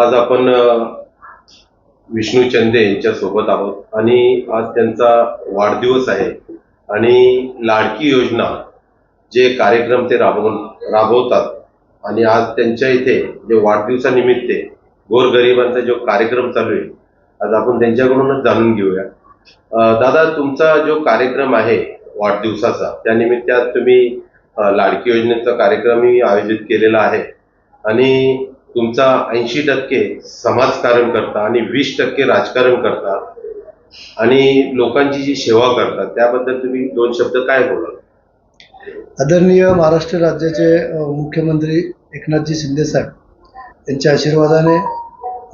आज आपण विष्णू चंदे यांच्या सोबत आहोत आणि आज त्यांचा वाढदिवस आहे आणि लाडकी योजना जे कार्यक्रम ते राबवून राबवतात आणि आज त्यांच्या इथे जे वाढदिवसानिमित्त गोरगरिबांचा जो कार्यक्रम चालू आहे आज आपण त्यांच्याकडूनच जाणून घेऊया. दादा तुमचा जो कार्यक्रम आहे वाढदिवसाचा त्यानिमित्त तुम्ही लाडकी योजनेचा कार्यक्रमही आयोजित केलेला आहे आणि तुमचा ऐंशी टक्के समाजकारण करता आणि वीस टक्के राजकारण करता आणि लोकांची जी सेवा करता त्याबद्दल तुम्ही दोन शब्द काय बोलाल? आदरणीय महाराष्ट्र राज्याचे मुख्यमंत्री एकनाथजी शिंदेसाहेब यांच्या आशीर्वादाने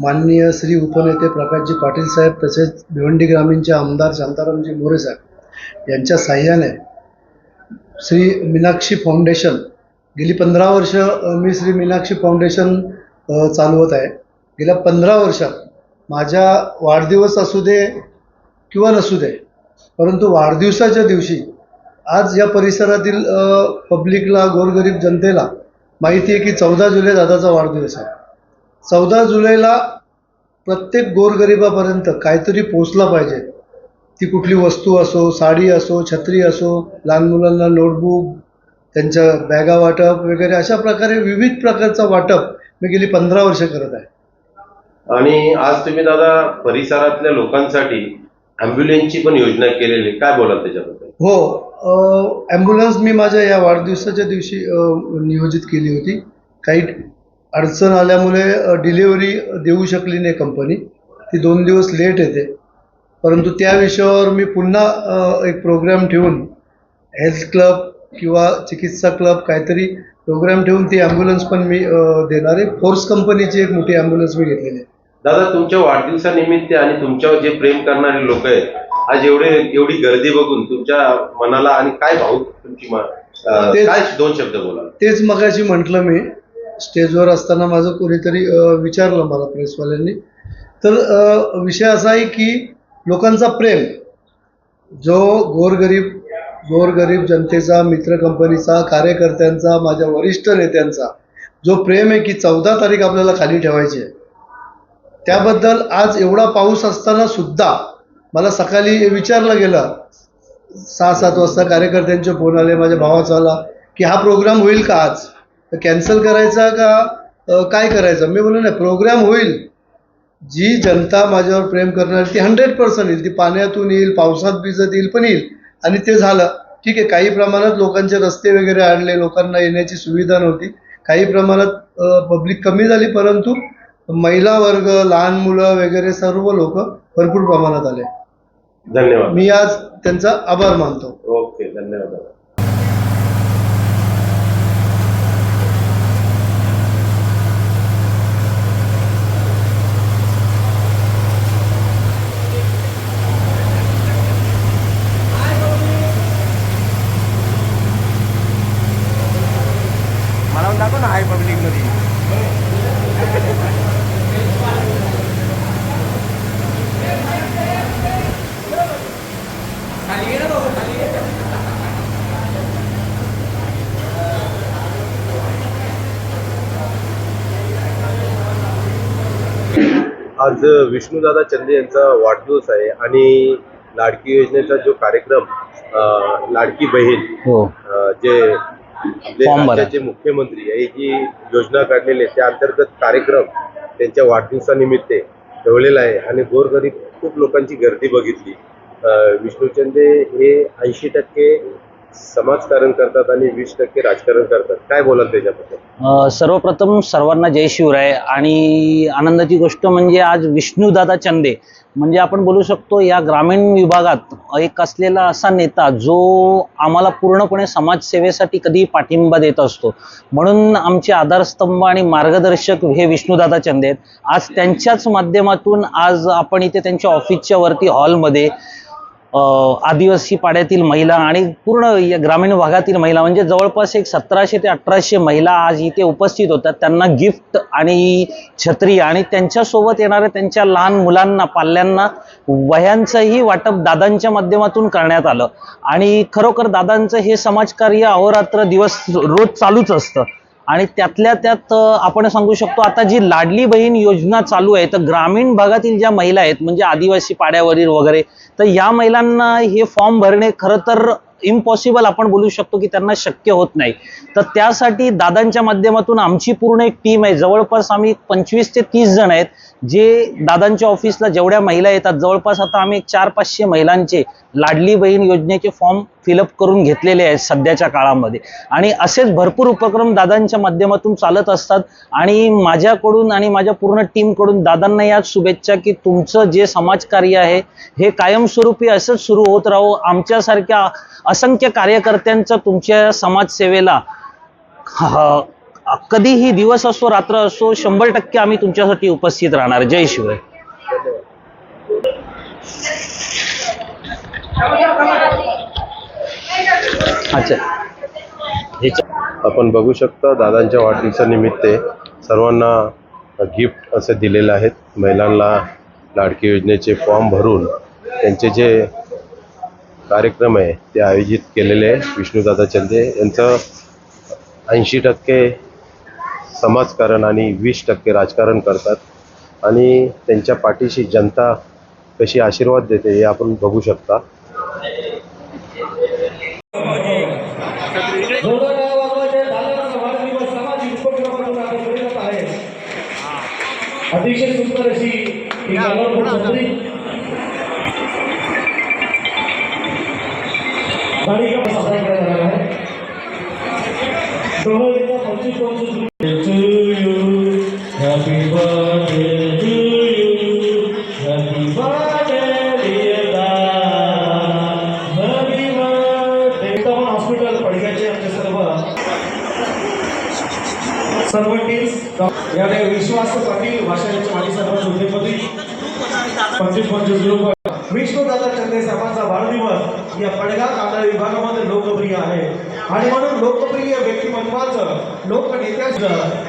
माननीय श्री उपनेते प्रकाशजी पाटील साहेब तसेच भिवंडी ग्रामीणचे आमदार शांतारामजी मोरे साहेब यांच्या साह्याने श्री मीनाक्षी फाउंडेशन गेली पंधरा वर्ष मी श्री मीनाक्षी फाउंडेशन चालवत आहे. गेल्या पंधरा वर्षात माझ्या वाढदिवस असू दे किंवा नसू दे परंतु वाढदिवसाच्या दिवशी आज या परिसरातील पब्लिकला गोरगरीब जनतेला माहिती आहे की चौदा जुलै दादाचा वाढदिवस आहे. चौदा जुलैला प्रत्येक गोरगरिबापर्यंत काहीतरी पोचला पाहिजे. ती कुठली वस्तू असो साडी असो छत्री असो लहान मुलांना नोटबुक त्यांच्या बॅगा वाटप वगैरे अशा प्रकारे विविध प्रकारचं वाटप मी गेली पंधरा वर्ष करत आहे. आणि आज तुम्ही दादा परिसरातल्या लोकांसाठी अँब्युलन्सची पण योजना केलेली आहे. काय बोलाल त्याच्याबद्दल? हो ॲम्ब्युलन्स मी माझ्या या वाढदिवसाच्या दिवशी अ, नियोजित केली होती. काही अडचण आल्यामुळे डिलिव्हरी देऊ शकली नाही कंपनी. ती दोन दिवस लेट येते. परंतु त्या विषयावर मी पुन्हा अ, एक प्रोग्राम ठेवून हेल्थ क्लब किंवा चिकित्सा क्लब काहीतरी प्रोग्राम ठेवून ती ॲम्ब्युलन्स पण मी देणार आहे. फोर्स कंपनीची एक मोठी ॲम्ब्युलन्स मी घेतलेली आहे. दादा तुमच्या वाढदिवसानिमित्त आणि तुमच्यावर जे प्रेम करणारे लोक आहेत आज एवढे एवढी गर्दी बघून तुमच्या मनाला आणि काय भाऊ तुमची काय दोन शब्द बोलाल? तेच मगाशी म्हटलं मी. स्टेजवर असताना माझं कोणीतरी विचारलं मला प्रेसवाल्यांनी. तर विषय असा आहे की लोकांचा प्रेम जो गोरगरीब गोरगरीब जनतेचा मित्र कंपनीचा कार्यकर्त्यांचा माझ्या वरिष्ठ नेत्यांचा जो प्रेम आहे की चौदा तारीख आपल्याला खाली ठेवायची आहे. त्याबद्दल आज एवढा पाऊस असताना सुद्धा मला सकाळी विचारलं गेलं. सहा सात वाजता कार्यकर्त्यांचे फोन आले माझ्या भावाचा आला की हा प्रोग्राम होईल का आज? तर कॅन्सल करायचा का? काय करायचं? मी बोललो नाही प्रोग्राम होईल. जी जनता माझ्यावर प्रेम करणार ती हंड्रेड पर्सेंट येईल. ती पाण्यातून येईल पावसात भिजत येईल पण येईल. आणि ते झालं. ठीक आहे काही प्रमाणात लोकांचे रस्ते वगैरे आणले लोकांना येण्याची सुविधा नव्हती. काही प्रमाणात पब्लिक कमी झाली परंतु महिला वर्ग लहान मुलं वगैरे सर्व लोक भरपूर प्रमाणात आले. धन्यवाद. मी आज त्यांचा आभार मानतो. ओके धन्यवाद दादा मला पण दाखव ना हाय पब्लिकमध्ये आज विष्णुदादा चंदे यांचा वाढदिवस आहे आणि लाडकी योजनेचा जो कार्यक्रम लाडकी बहीण हो जे आपले. राज्याचे मुख्यमंत्री ही जी योजना काढलेली आहे त्या अंतर्गत कार्यक्रम त्यांच्या वाढदिवसानिमित्त ठेवलेला आहे आणि गोरगरीब खूप लोकांची गर्दी बघितली अं, विष्णू चंदे हे ऐंशी टक्के समाजकारण करतात आणि वीस टक्के राजकारण करतात. काय बोलाल त्याच्याबद्दल? सर्वप्रथम सर्वांना जय शिवराय आणि आनंदाची गोष्ट म्हणजे आज विष्णूदादा चंदे. म्हणजे आपण बोलू शकतो या ग्रामीण विभागात एक असलेला असा नेता जो आम्हाला पूर्णपणे समाजसेवेसाठी कधी पाठिंबा देत असतो. म्हणून आमचे आधारस्तंभ आणि मार्गदर्शक हे विष्णूदादा चंदे आहेत. आज त्यांच्याच माध्यमातून आज आपण इथे त्यांच्या ऑफिसच्या वरती हॉलमध्ये आदिवासी पाड्यातील महिला आणि पूर्ण या ग्रामीण भागातील महिला म्हणजे जवळपास एक सतराशे ते अठराशे महिला आज इथे उपस्थित होतात. त्यांना गिफ्ट आणि छत्री आणि त्यांच्यासोबत येणाऱ्या त्यांच्या लहान मुलांना पाल्यांना वह्यांचंही वाटप दादांच्या माध्यमातून करण्यात आलं. आणि खरोखर दादांचं हे समाजकार्य अहोरात्र दिवस रोज चालूच असतं. आणि त्यातल्या त्यात आपण सांगू शकतो आता जी लाडली बहीण योजना चालू आहे तर ग्रामीण भागातील ज्या महिला आहेत म्हणजे आदिवासी पाड्यावरील वगैरे तर या महिलांना हे फॉर्म भरणे खरं तर इम्पॉसिबल आपण बोलू शकतो की त्यांना शक्य होत नाही. तर त्यासाठी दादांच्या माध्यमातून आमची पूर्ण एक टीम आहे. जवळपास आम्ही पंचवीस ते तीस जण आहेत जे दादांच्या ऑफिसला जेवढ्या महिला येतात जवळपास आता आम्ही चार पाचशे महिलांचे लाडली बहीण योजनेचे फॉर्म फिलअप करून घेतलेले आहेत सध्याच्या काळामध्ये. आणि असेच भरपूर उपक्रम दादांच्या माध्यमातून चालत असतात. आणि माझ्याकडून आणि माझ्या पूर्ण टीमकडून दादांना याच शुभेच्छा की तुमचं जे समाजकार्य आहे हे कायमस्वरूपी असंच सुरू होत राहो. आमच्यासारख्या असंख्य कार्यकर्त्यांचं तुमच्या समाजसेवेला कधीही दिवस असो रात्र असो शंभर टक्के आम्ही तुमच्यासाठी उपस्थित राहणार. जय शिवराय. अच्छा. आपण बघू शकता दादांच्या वाढदिवसानिमित्त सर्वांना गिफ्ट असे दिलेले आहेत. महिलांना लाडकी योजनेचे फॉर्म भरून त्यांचे जे कार्यक्रम आहे ते आयोजित केलेले आहे विष्णुदादा चंदे. यांचं ऐंशी टक्के समाजकारण आणि वीस टक्के राजकारण करतात. आणि त्यांच्या पाठीशी जनता कशी आशीर्वाद देते हे आपण बघू शकता. अतिशय सुंदर अशी गाडी का साजरा आहे? पंचवीस पंचवीस happy birthday to you. Happy birthday dear happy birthday. Hospital पडग्याचे आमचे सर्व. सर्व टीम्स याने विश्वास पाटील भाषांचे माजी सरपंच उद्योगपती. पंचवीस पंचवीस ग्रुप विष्णुदादा चंदे साहेबांचा वाढदिवस. या पडगा कांदा विभागामध्ये लोकप्रिय आहे. आणि म्हणून लोकप्रिय व्यक्तिमत्वाचं लोकनेत्याचं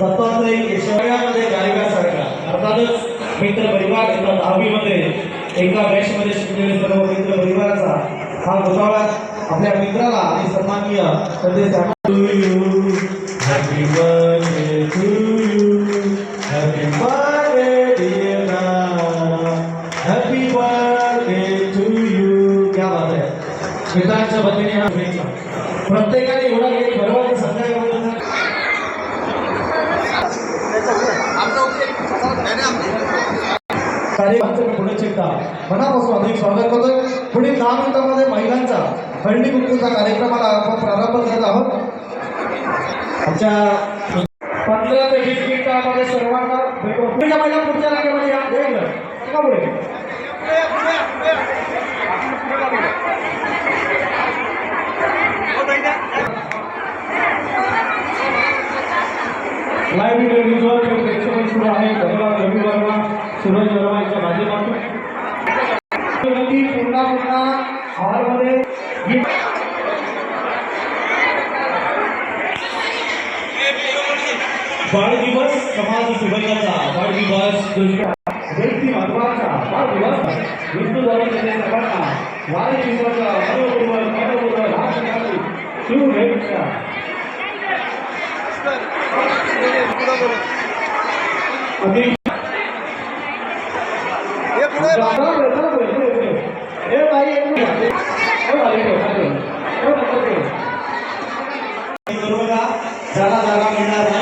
दत्तात्रय केशवयामध्ये गायकासारखा अर्थातच मित्र परिवार एका दहावीमध्ये एका बॅचमध्ये शिकलेले सर्व मित्र परिवाराचा हा गोतावळा आपल्या मित्राला आणि सन्माननीय संदेश हॅपी क्या बात आहे मित्रांच्या वतीने हा शुभेच्छा प्रत्येकाने एवढा काही भरवा संध्याकाळपर्यंत कार्यक्रमाचं पुढे चिंता. मनापासून अधिक स्वागत करतोय. पुढील दहा मिनिटांमध्ये महिलांचा हळदी कुंकूचा कार्यक्रमाला आपण प्रारंभ करत आहोत आमच्या पंधरा ते वीस मिनिटांमध्ये सर्वांना भेटू पुढच्या महिला पुढच्या रांगेमध्ये या या इकडं. का पुढे लाईव्ह टेलिव्हिजनवर हे प्रेक्षेपण सुरू आहे धन्यवाद रवी वर्मा सूरज वर्मा यांच्या माध्यमातून विनंती पुन्हा पुन्हा हॉलमध्ये समाज सुबंधाचा बाळदिवस दृष्ट्या व्यक्ती महत्त्वाचा बाळदिवस हिंदू धर्माच्या सर्वांना वाढदिवसाचा मनोपूर्वक मनोपूर्वक राष्ट्रपती शुभेच्छा अगदी जागा जागा मिळणार